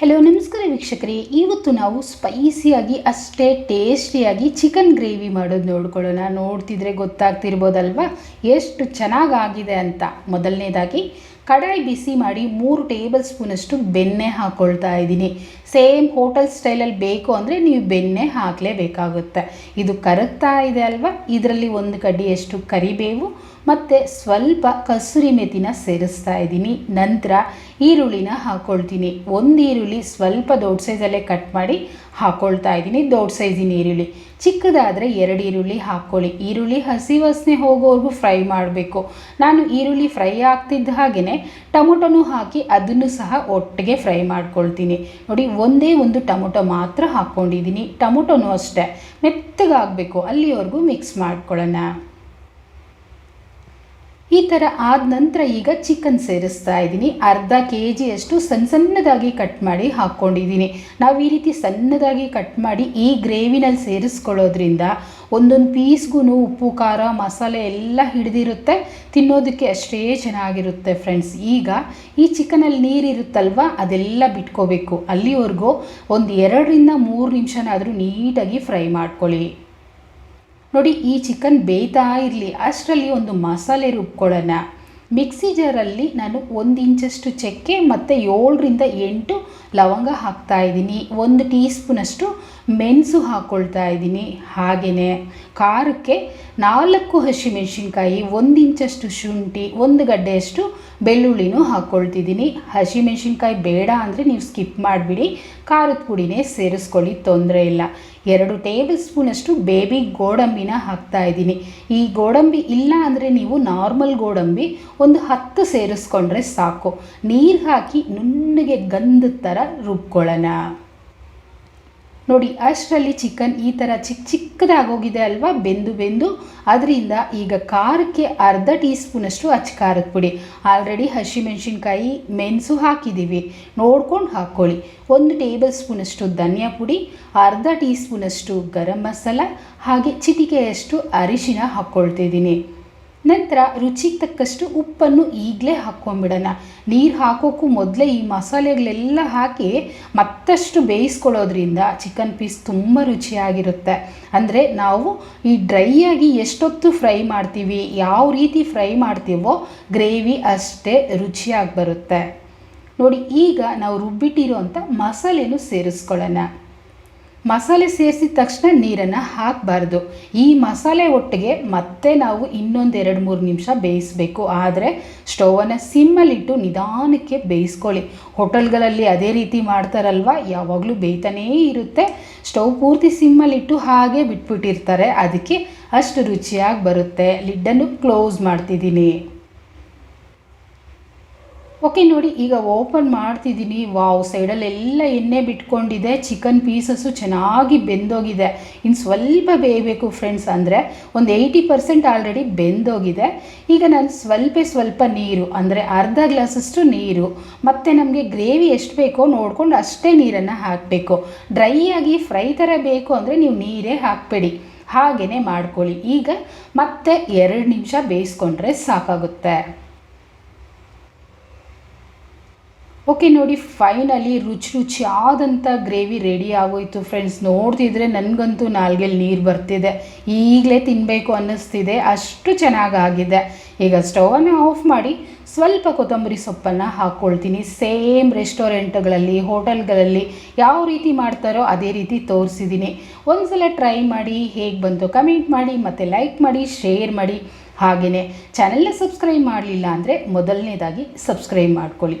Hello ನಮಸ್ಕಾರ ವೀಕ್ಷಕರೇ. ಇವತ್ತು ನಾವು ಸ್ಪೈಸಿಯಾಗಿ ಅಷ್ಟೇ ಟೇಸ್ಟಿಯಾಗಿ ಚಿಕನ್ ಗ್ರೇವಿ ಮಾಡೋದು ನೋಡ್ಕೊಳ್ಳೋಣ. ನೋಡ್ತಿದ್ರೆ ಗೊತ್ತಾಗ್ತಿರ್ಬೋದಲ್ವಾ? ಎಷ್ಟು ಚೆನ್ನಾಗಾಗಿದೆ ಅಂತ. ಮೊದಲನೇದಾಗಿ ಕಡಾಯಿ ಬಿಸಿ ಮಾಡಿ ಮೂರು ಟೇಬಲ್ ಸ್ಪೂನಷ್ಟು ಬೆಣ್ಣೆ ಹಾಕ್ಕೊಳ್ತಾ ಇದ್ದೀನಿ. ಸೇಮ್ ಹೋಟೆಲ್ ಸ್ಟೈಲಲ್ಲಿ ಬೇಕು ಅಂದರೆ ನೀವು ಬೆಣ್ಣೆ ಹಾಕಲೇಬೇಕಾಗುತ್ತೆ. ಇದು ಕರಗ್ತಾ ಇದೆ ಅಲ್ವಾ? ಇದರಲ್ಲಿ ಒಂದು ಕಡ್ಡಿಯಷ್ಟು ಕರಿಬೇವು ಮತ್ತು ಸ್ವಲ್ಪ ಕಸೂರಿ ಮೆಥಿನ ಸೇರಿಸ್ತಾ ಇದ್ದೀನಿ. ನಂತರ ಈರುಳ್ಳಿನ ಹಾಕ್ಕೊಳ್ತೀನಿ ಒಂದು ಈರುಳ್ಳಿ ಸ್ವಲ್ಪ ದೊಡ್ಡ ಸೈಜಲ್ಲೇ ಕಟ್ ಮಾಡಿ ಹಾಕ್ಕೊಳ್ತಾ ಇದ್ದೀನಿ. ದೊಡ್ಡ ಸೈಜಿನ ಈರುಳ್ಳಿ. ಚಿಕ್ಕದಾದರೆ ಎರಡು ಈರುಳ್ಳಿ ಹಾಕ್ಕೊಳ್ಳಿ. ಈರುಳ್ಳಿ ಹಸಿ ವಾಸನೆ ಹೋಗೋವರೆಗೂ ಫ್ರೈ ಮಾಡಬೇಕು. ನಾನು ಈರುಳ್ಳಿ ಫ್ರೈ ಆಗ್ತಿದ್ದ ಹಾಗೆಯೇ ಟೊಮೊಟೊನೂ ಹಾಕಿ ಅದನ್ನು ಸಹ ಒಟ್ಟಿಗೆ ಫ್ರೈ ಮಾಡ್ಕೊಳ್ತೀನಿ. ನೋಡಿ, ಒಂದೇ ಒಂದು ಟೊಮೊಟೊ ಮಾತ್ರ ಹಾಕ್ಕೊಂಡಿದ್ದೀನಿ. ಟೊಮೊಟೊನೂ ಅಷ್ಟೇ. ಮೆತ್ತಗಾಗಬೇಕು. ಅಲ್ಲಿವರೆಗೂ ಮಿಕ್ಸ್ ಮಾಡ್ಕೊಳ್ಳೋಣ. ಈ ಥರ ಆದ ನಂತರ ಈಗ ಚಿಕನ್ ಸೇರಿಸ್ತಾ ಇದ್ದೀನಿ. ಅರ್ಧ ಕೆ ಜಿಯಷ್ಟು ಸಣ್ಣ ಸಣ್ಣದಾಗಿ ಕಟ್ ಮಾಡಿ ಹಾಕ್ಕೊಂಡಿದ್ದೀನಿ. ನಾವು ಈ ರೀತಿ ಸಣ್ಣದಾಗಿ ಕಟ್ ಮಾಡಿ ಈ ಗ್ರೇವಿನಲ್ಲಿ ಸೇರಿಸ್ಕೊಳ್ಳೋದ್ರಿಂದ ಒಂದೊಂದು ಪೀಸ್ಗೂ ಉಪ್ಪು, ಖಾರ, ಮಸಾಲೆ ಎಲ್ಲ ಹಿಡಿದಿರುತ್ತೆ. ತಿನ್ನೋದಕ್ಕೆ ಅಷ್ಟೇ ಚೆನ್ನಾಗಿರುತ್ತೆ ಫ್ರೆಂಡ್ಸ್ ಈಗ ಈ ಚಿಕನಲ್ಲಿ ನೀರಿರುತ್ತಲ್ವ ಅದೆಲ್ಲ ಬಿಟ್ಕೋಬೇಕು. ಅಲ್ಲಿವರೆಗೂ ಒಂದು ಎರಡರಿಂದ ಮೂರು ನಿಮಿಷನಾದರೂ ನೀಟಾಗಿ ಫ್ರೈ ಮಾಡ್ಕೊಳ್ಳಿ. ನೋಡಿ ಈ ಚಿಕನ್ ಬೇಯ್ತಾ ಇರಲಿ. ಅಷ್ಟರಲ್ಲಿ ಒಂದು ಮಸಾಲೆ ರುಬ್ಕೊಳ್ಳೋಣ. ಮಿಕ್ಸಿ ಜಾರಲ್ಲಿ ನಾನು ಒಂದು ಇಂಚಷ್ಟು ಚಕ್ಕೆ ಮತ್ತು ಏಳರಿಂದ ಎಂಟು ಲವಂಗ ಹಾಕ್ತಾ ಇದ್ದೀನಿ. ಒಂದು ಟೀ ಸ್ಪೂನಷ್ಟು ಮೆಣಸು ಹಾಕ್ಕೊಳ್ತಾ ಇದ್ದೀನಿ. ಹಾಗೆಯೇ ಖಾರಕ್ಕೆ ನಾಲ್ಕು ಹಸಿಮೆಣಸಿನ್ಕಾಯಿ, ಒಂದು ಇಂಚಷ್ಟು ಶುಂಠಿ, ಒಂದು ಗಡ್ಡೆಯಷ್ಟು ಬೆಳ್ಳುಳ್ಳಿನೂ ಹಾಕ್ಕೊಳ್ತಿದ್ದೀನಿ ಹಸಿಮೆಣಸಿನ್ಕಾಯಿ ಬೇಡ ಅಂದರೆ ನೀವು ಸ್ಕಿಪ್ ಮಾಡಿಬಿಡಿ. ಖಾರದ ಪುಡಿನೇ ಸೇರಿಸ್ಕೊಳ್ಳಿ, ತೊಂದರೆ ಇಲ್ಲ. ಎರಡು ಟೇಬಲ್ ಸ್ಪೂನಷ್ಟು ಬೇಬಿ ಗೋಡಂಬಿನ ಹಾಕ್ತಾ ಇದ್ದೀನಿ. ಈ ಗೋಡಂಬಿ ಇಲ್ಲ ಅಂದರೆ ನೀವು ನಾರ್ಮಲ್ ಗೋಡಂಬಿ ಒಂದು ಹತ್ತು ಸೇರಿಸ್ಕೊಂಡ್ರೆ ಸಾಕು. ನೀರು ಹಾಕಿ ನುಣ್ಣಗೆ ಗಂಧದ ಥರ ರುಬ್ಕೊಳ್ಳೋಣ. ನೋಡಿ, ಅಷ್ಟರಲ್ಲಿ ಚಿಕನ್ ಈ ಥರ ಚಿಕ್ಕ ಚಿಕ್ಕದಾಗೋಗಿದೆ ಅಲ್ವಾ? ಬೆಂದು ಬೆಂದು. ಅದರಿಂದ ಈಗ ಖಾರಕ್ಕೆ ಅರ್ಧ ಟೀ ಸ್ಪೂನಷ್ಟು ಅಚ್ಚ ಖಾರದ ಪುಡಿ. ಆಲ್ರೆಡಿ ಹಸಿಮೆಣಸಿನ್ಕಾಯಿ, ಮೆಣಸು ಹಾಕಿದ್ದೀವಿ ನೋಡ್ಕೊಂಡು ಹಾಕ್ಕೊಳ್ಳಿ. ಒಂದು ಟೇಬಲ್ ಸ್ಪೂನಷ್ಟು ಧನಿಯಾ ಪುಡಿ, ಅರ್ಧ ಟೀ ಸ್ಪೂನಷ್ಟು ಗರಂ ಮಸಾಲ, ಹಾಗೆ ಚಿಟಿಕೆಯಷ್ಟು ಅರಿಶಿನ ಹಾಕ್ಕೊಳ್ತಿದ್ದೀನಿ ನಂತರ ರುಚಿಗೆ ತಕ್ಕಷ್ಟು ಉಪ್ಪನ್ನು ಈಗಲೇ ಹಾಕ್ಕೊಂಬಿಡೋಣ. ನೀರು ಹಾಕೋಕ್ಕೂ ಮೊದಲೇ ಈ ಮಸಾಲೆಗಳೆಲ್ಲ ಹಾಕಿ ಮತ್ತಷ್ಟು ಬೇಯಿಸ್ಕೊಳ್ಳೋದ್ರಿಂದ ಚಿಕನ್ ಪೀಸ್ ತುಂಬ ರುಚಿಯಾಗಿರುತ್ತೆ. ಅಂದರೆ ನಾವು ಈ ಡ್ರೈಯಾಗಿ ಎಷ್ಟೊತ್ತು ಫ್ರೈ ಮಾಡ್ತೀವಿ, ಯಾವ ರೀತಿ ಫ್ರೈ ಮಾಡ್ತೀವೋ ಗ್ರೇವಿ ಅಷ್ಟೇ ರುಚಿಯಾಗಿ ಬರುತ್ತೆ. ನೋಡಿ, ಈಗ ನಾವು ರುಬ್ಬಿಟ್ಟಿರೋಂಥ ಮಸಾಲೆನೂ ಸೇರಿಸ್ಕೊಳ್ಳೋಣ. ಮಸಾಲೆ ಸೇರಿಸಿದ ತಕ್ಷಣ ನೀರನ್ನು ಹಾಕಬಾರ್ದು. ಈ ಮಸಾಲೆ ಒಟ್ಟಿಗೆ ಮತ್ತೆ ನಾವು ಇನ್ನೊಂದು ಎರಡು ಮೂರು ನಿಮಿಷ ಬೇಯಿಸಬೇಕು. ಆದರೆ ಸ್ಟೌವನ್ನು ಸಿಮ್ಮಲ್ಲಿಟ್ಟು ನಿಧಾನಕ್ಕೆ ಬೇಯಿಸ್ಕೊಳ್ಳಿ. ಹೋಟೆಲ್ಗಳಲ್ಲಿ ಅದೇ ರೀತಿ ಮಾಡ್ತಾರಲ್ವ? ಯಾವಾಗಲೂ ಬೇಯ್ತಾನೇ ಇರುತ್ತೆ. ಸ್ಟೌವ್ ಪೂರ್ತಿ ಸಿಮ್ಮಲ್ಲಿಟ್ಟು ಹಾಗೆ ಬಿಟ್ಬಿಟ್ಟಿರ್ತಾರೆ. ಅದಕ್ಕೆ ಅಷ್ಟು ರುಚಿಯಾಗಿ ಬರುತ್ತೆ. ಲಿಡ್ಡನ್ನು ಕ್ಲೋಸ್ ಮಾಡ್ತಿದ್ದೀನಿ. ಓಕೆ ನೋಡಿ, ಈಗ ಓಪನ್ ಮಾಡ್ತಿದ್ದೀನಿ. ವಾವ್ ಸೈಡಲ್ಲೆಲ್ಲ ಎಣ್ಣೆ ಬಿಟ್ಕೊಂಡಿದೆ. ಚಿಕನ್ ಪೀಸಸ್ಸು ಚೆನ್ನಾಗಿ ಬೆಂದೋಗಿದೆ. ಇನ್ನು ಸ್ವಲ್ಪ ಬೇಯಬೇಕು ಫ್ರೆಂಡ್ಸ್ ಅಂದರೆ ಒಂದು ಏಯ್ಟಿ ಪರ್ಸೆಂಟ್ ಆಲ್ರೆಡಿ ಬೆಂದೋಗಿದೆ. ಈಗ ನಾನು ಸ್ವಲ್ಪ ಸ್ವಲ್ಪ ನೀರು, ಅಂದರೆ ಅರ್ಧ ಗ್ಲಾಸಷ್ಟು ನೀರು, ಮತ್ತು ನಮಗೆ ಗ್ರೇವಿ ಎಷ್ಟು ಬೇಕೋ ನೋಡ್ಕೊಂಡು ಅಷ್ಟೇ ನೀರನ್ನು ಹಾಕಬೇಕು. ಡ್ರೈ ಆಗಿ ಫ್ರೈ ಥರ ಬೇಕು ಅಂದರೆ ನೀವು ನೀರೇ ಹಾಕಬೇಡಿ. ಹಾಗೆಯೇ ಮಾಡ್ಕೊಳ್ಳಿ. ಈಗ ಮತ್ತೆ ಎರಡು ನಿಮಿಷ ಬೇಯಿಸ್ಕೊಂಡ್ರೆ ಸಾಕಾಗುತ್ತೆ. ಓಕೆ, ನೋಡಿ ಫೈನಲಿ ರುಚಿ ರುಚಿಯಾದಂಥ ಗ್ರೇವಿ ರೆಡಿ ಆಗೋಯ್ತು ಫ್ರೆಂಡ್ಸ್ ನೋಡ್ತಿದ್ರೆ ನನಗಂತೂ ನಾಲ್ಗೆಲ್ಲಿ ನೀರು ಬರ್ತಿದೆ. ಈಗಲೇ ತಿನ್ನಬೇಕು ಅನ್ನಿಸ್ತಿದೆ. ಅಷ್ಟು ಚೆನ್ನಾಗಾಗಿದೆ ಈಗ ಸ್ಟೌವನ್ನು ಆಫ್ ಮಾಡಿ ಸ್ವಲ್ಪ ಕೊತ್ತಂಬರಿ ಸೊಪ್ಪನ್ನು ಹಾಕ್ಕೊಳ್ತೀನಿ ಸೇಮ್ ರೆಸ್ಟೋರೆಂಟ್ಗಳಲ್ಲಿ ಹೋಟೆಲ್ಗಳಲ್ಲಿ ಯಾವ ರೀತಿ ಮಾಡ್ತಾರೋ ಅದೇ ರೀತಿ ತೋರಿಸಿದ್ದೀನಿ ಒಂದ್ಸಲ ಟ್ರೈ ಮಾಡಿ ಹೇಗೆ ಬಂತು ಕಮೆಂಟ್ ಮಾಡಿ, ಮತ್ತು ಲೈಕ್ ಮಾಡಿ ಶೇರ್ ಮಾಡಿ. ಹಾಗೆಯೇ ಚಾನೆಲ್ನ ಸಬ್ಸ್ಕ್ರೈಬ್ ಮಾಡಲಿಲ್ಲ ಅಂದರೆ ಮೊದಲನೇದಾಗಿ ಸಬ್ಸ್ಕ್ರೈಬ್ ಮಾಡ್ಕೊಳ್ಳಿ.